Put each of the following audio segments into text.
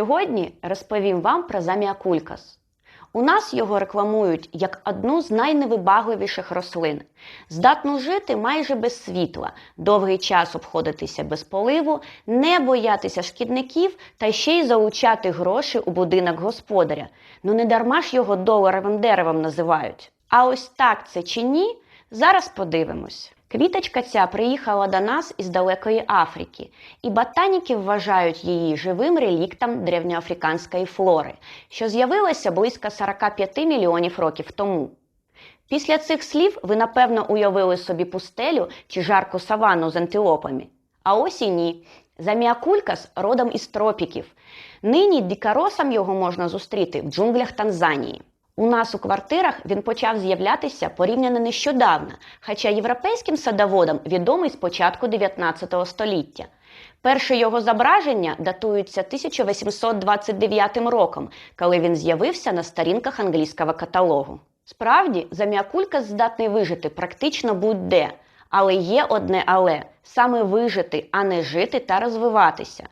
Сьогодні розповім вам про заміакулькас. У нас його рекламують як одну з найневибагливіших рослин. Здатну жити майже без світла, довгий час обходитися без поливу, не боятися шкідників та ще й залучати гроші у будинок господаря. Ну не дарма ж його доларовим деревом називають. А ось так це чи ні? Зараз подивимось. Квіточка ця приїхала до нас із далекої Африки, і ботаніки вважають її живим реліктом древньоафриканської флори, що з'явилася близько 45 мільйонів років тому. Після цих слів ви напевно уявили собі пустелю чи жарку саванну з антилопами. А ось і ні. Заміакулькас родом із тропіків. Нині дикоросам його можна зустріти в джунглях Танзанії. У нас у квартирах він почав з'являтися порівняно нещодавно, хоча європейським садоводам відомий з початку 19 століття. Перше його зображення датується 1829 роком, коли він з'явився на сторінках англійського каталогу. Справді, заміакулька здатний вижити практично будь-де, але є одне але саме вижити, а не жити та розвиватися.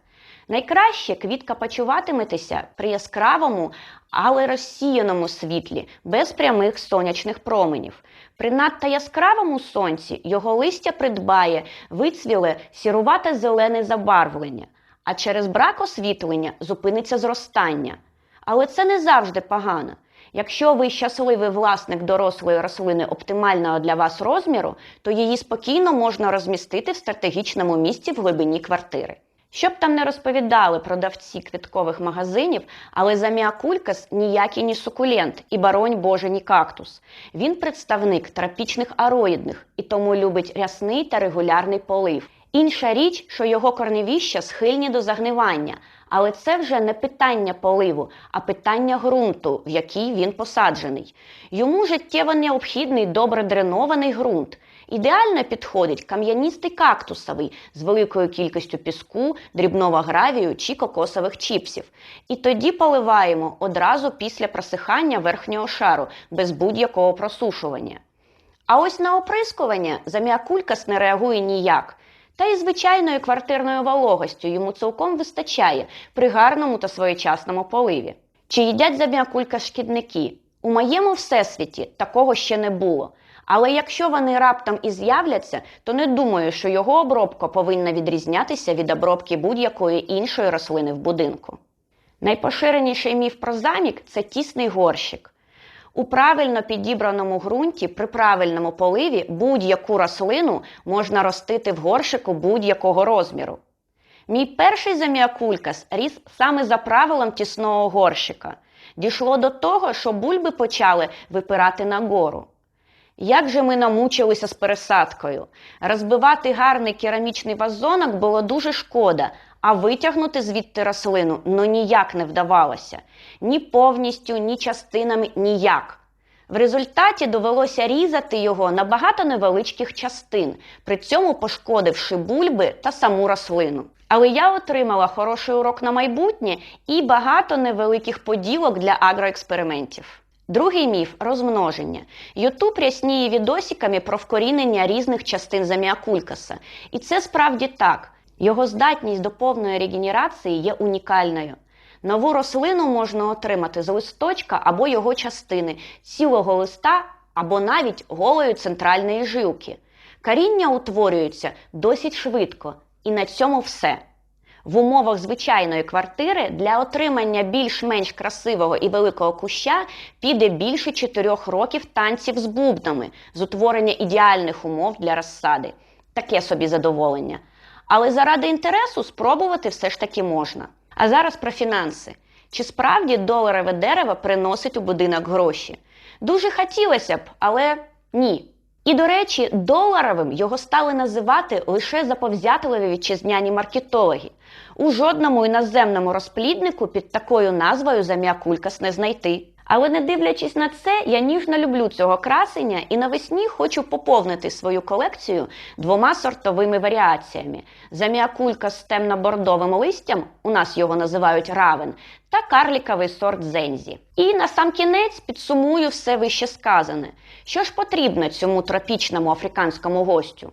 Найкраще квітка почуватиметеся при яскравому, але розсіяному світлі, без прямих сонячних променів. При надто яскравому сонці його листя придбає вицвіле сірувате зелене забарвлення, а через брак освітлення зупиниться зростання. Але це не завжди погано. Якщо ви щасливий власник дорослої рослини оптимального для вас розміру, то її спокійно можна розмістити в стратегічному місці в глибині квартири. Щоб там не розповідали продавці квіткових магазинів, але заміакулькас ніякий ні сукулент і баронь Боже, ні кактус. Він представник тропічних ароїдних і тому любить рясний та регулярний полив. Інша річ, що його корневіща схильні до загнивання, але це вже не питання поливу, а питання ґрунту, в який він посаджений. Йому життєво необхідний добре дренований ґрунт. Ідеально підходить кам'яністий кактусовий з великою кількістю піску, дрібного гравію чи кокосових чіпсів. І тоді поливаємо одразу після просихання верхнього шару без будь-якого просушування. А ось на оприскування заміакулькас не реагує ніяк. Та й звичайною квартирною вологостю йому цілком вистачає при гарному та своєчасному поливі. Чи їдять заміакулька шкідники? У моєму всесвіті такого ще не було. Але якщо вони раптом і з'являться, то не думаю, що його обробка повинна відрізнятися від обробки будь-якої іншої рослини в будинку. Найпоширеніший міф про замік це тісний горщик. У правильно підібраному ґрунті при правильному поливі будь-яку рослину можна ростити в горщику будь-якого розміру. Мій перший заміакулькас ріс саме за правилом тісного горщика. Дійшло до того, що бульби почали випирати нагору. Як же ми намучилися з пересадкою? Розбивати гарний керамічний вазонок було дуже шкода, а витягнути звідти рослину ну ніяк не вдавалося. Ні повністю, ні частинами, ніяк. В результаті довелося різати його на багато невеличких частин, при цьому пошкодивши бульби та саму рослину. Але я отримала хороший урок на майбутнє і багато невеликих поділок для агроекспериментів. Другий міф розмноження. Ютуб рясніє відосиками про вкорінення різних частин заміакулькаса. І це справді так. Його здатність до повної регенерації є унікальною. Нову рослину можна отримати з листочка або його частини, цілого листа або навіть голої центральної жилки. Коріння утворюється досить швидко, і на цьому все. В умовах звичайної квартири для отримання більш-менш красивого і великого куща піде більше 4 років танців з бубнами з утворення ідеальних умов для розсади. Таке собі задоволення. Але заради інтересу спробувати все ж таки можна. А зараз про фінанси. Чи справді доларове дерево приносить у будинок гроші? Дуже хотілося б, але ні. І, до речі, доларовим його стали називати лише заповзятливі вітчизняні маркетологи. У жодному іноземному розпліднику під такою назвою зам'якулькас не знайти. Але не дивлячись на це, я ніжно люблю цього красення і навесні хочу поповнити свою колекцію двома сортовими варіаціями: заміакулька з темно-бордовим листям, у нас його називають равен, та карліковий сорт зензі. І на сам кінець підсумую все вище сказане. Що ж потрібно цьому тропічному африканському гостю?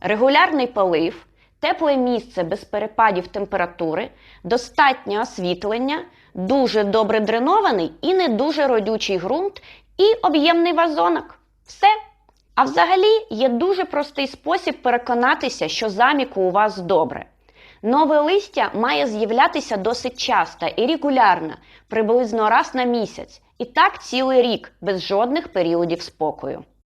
Регулярний полив, тепле місце без перепадів температури, достатнє освітлення, дуже добре дренований і не дуже родючий ґрунт і об'ємний вазонок. Все. А взагалі є дуже простий спосіб переконатися, що заміку у вас добре. Нове листя має з'являтися досить часто і регулярно, приблизно раз на місяць, і так цілий рік, без жодних періодів спокою.